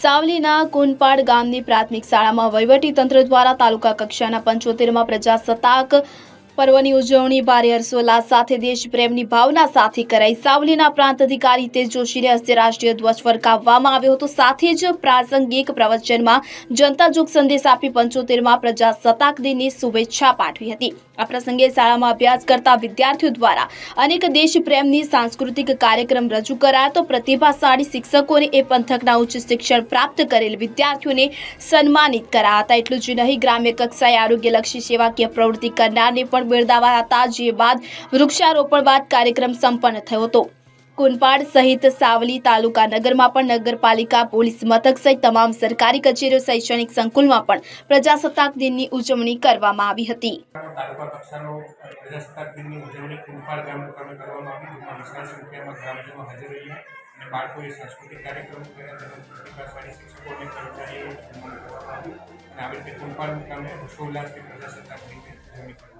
સાવલીના કુનપાડ ગામની પ્રાથમિક શાળામાં વહીવટી તંત્ર દ્વારા તાલુકા કક્ષાના પંચોતેરમાં પ્રજાસત્તાક પર્વની ઉજવણી, ભારે હર્ષોલ્લાસ સાથે દેશપ્રેમની ભાવના સાથે કરાઈ. સાવલીના પ્રાંત અધિકારી તેજ જોશીને હસ્તે રાષ્ટ્રીય ધ્વજ ફરકાવવામાં આવ્યો હતો. સાથે જ પ્રાસંગિક પ્રવચનમાં જનતા જોગ સંદેશ આપી પંચોતેરમાં પ્રજાસત્તાક દિનની શુભેચ્છા પાઠવી હતી. આ પ્રસંગે શાળામાં અભ્યાસ કરતા વિદ્યાર્થીઓ દ્વારા અનેક દેશપ્રેમની સાંસ્કૃતિક કાર્યક્રમ રજૂ કરાયા તો પ્રતિભાશાળી શિક્ષકોને એ પંથકના ઉચ્ચ શિક્ષણ પ્રાપ્ત કરેલ વિદ્યાર્થીઓને સન્માનિત કરાયા હતા. એટલું જ નહીં, ગ્રામ્ય કક્ષાએ આરોગ્યલક્ષી સેવાકીય પ્રવૃત્તિ કરનારને પણ બિરદાવાયા હતા, જે બાદ વૃક્ષારોપણ બાદ કાર્યક્રમ સંપન્ન થયો હતો. કુનપાડ સહિત સાવલી તાલુકા નગરમાં પણ નગરપાલિકા, પોલીસ મથક સહિત તમામ સરકારી કચેરીઓ શૈક્ષણિક સંકુલમાં પણ પ્રજાસત્તાક દિનની ઉજવણી કરવામાં આવી હતી. આવી, જેમાં વિશાળ સંખ્યામાં ગ્રામજનો હર્ષોલ્લાસથી પ્રજાસત્તાક દિનની ઉજવણી કરવામાં